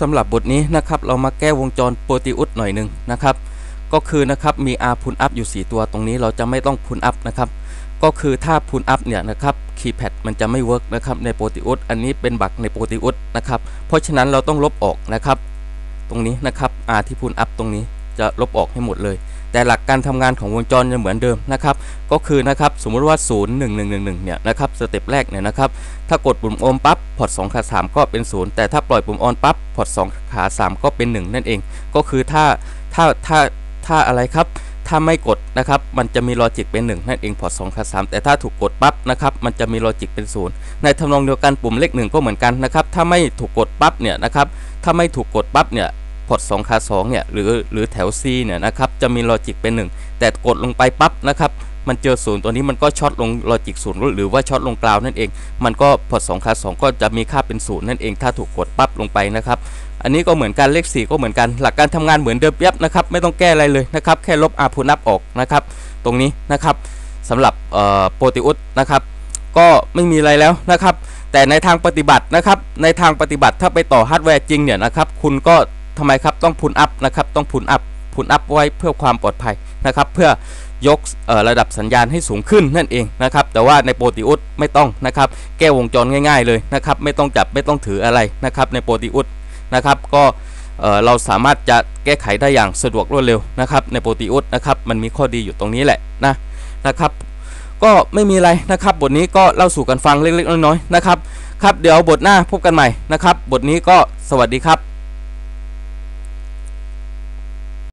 สำหรับบทนี้นะครับเรามาแก้วงจรโปรติอุสหน่อยหนึ่งนะครับ ก็คือนะครับมี R พุนอัพอยู่ 4 ตัวตรงนี้เราจะไม่ต้องพุนอัพนะครับ ก็คือถ้าพุนอัพเนี่ยนะครับคีย์แพดมันจะไม่เวิร์กนะครับในโปรติอุสอันนี้เป็นบักในโปรติอุสนะครับเพราะฉะนั้นเราต้องลบออกนะครับ ตรงนี้นะครับ R ที่พุนอัพตรงนี้จะลบออกให้หมดเลย แต่หลักการทำงานของวงจรจะเหมือนเดิมนะครับ ก็คือนะครับสมมุติว่า 0 1 1 1 1เนี่ยนะครับสเต็ปแรกเนี่ยนะครับถ้ากดปุ่มโอมปั๊บพอร์ต2ขา 3 ก็เป็น 0 แต่ถ้าปล่อยปุ่มออนปั๊บพอร์ต2ขา 3 ก็เป็น 1 นั่นเอง ก็คือถ้าถ้าถ้าถ้าอะไรครับถ้าไม่กดนะครับมันจะมีลอจิกเป็น 1 นั่นเองพอร์ต2ขา3แต่ถ้าถูกกดปั๊บนะครับมันจะมีลอจิกเป็น 0 ในทำนองเดียวกันปุ่มเลข1ก็เหมือนกันนะครับถ้าไม่ถูกกดปั๊บเนี่ยนะครับถ้าไม่ถูกกดปั๊บเนี่ย พอร์ต2ขา2เนี่ยหรือหรือแถว C เนี่ยนะครับจะมีลอจิกเป็น 1 แต่กดลงไปปั๊บนะครับมันเจอศูนย์ตัวนี้มันก็ช็อตลงลอจิกศูนย์หรือว่าช็อตลงกราวนั่นเอง มันก็พอร์ต2ขา2ก็จะมีค่าเป็นศูนย์นั่นเองถ้าถูกกดปั๊บลงไปนะครับอันนี้ก็เหมือนกันเลข 4 ก็เหมือนกัน หลักการทำงานเหมือนเดิมเปียบนะครับไม่ต้องแก้อะไรเลยนะครับแค่ลบอาพูนับออกนะครับตรงนี้นะครับสำหรับโปรติอุสนะครับก็ไม่มีอะไรแล้วนะครับ แต่ในทางปฏิบัตินะครับ ในทางปฏิบัติถ้าไปต่อฮาร์ดแวร์จริงเนี่ยนะครับ คุณก็ ทำไมครับต้องพูนอัพนะครับต้องพูนอัพพูนอัพไว้เพื่อความปลอดภัยนะครับ เพื่อยกระดับสัญญาณให้สูงขึ้นนั่นเองนะครับ แต่ว่าในโปรติอุสไม่ต้องนะครับ แก้วงจรง่ายๆเลยนะครับ ไม่ต้องจับไม่ต้องถืออะไรนะครับ ในโปรติอุสนะครับ ก็เราสามารถจะแก้ไขได้อย่างสะดวกรวดเร็วนะครับ ในโปรตีอุสนะครับ มันมีข้อดีอยู่ตรงนี้แหละนะนะครับก็ไม่มีอะไรนะครับ บทนี้ก็เล่าสู่กันฟังเล็กๆน้อยๆนะครับ ครับ เดี๋ยวบทหน้าพบกันใหม่นะครับ บทนี้ก็สวัสดีครับ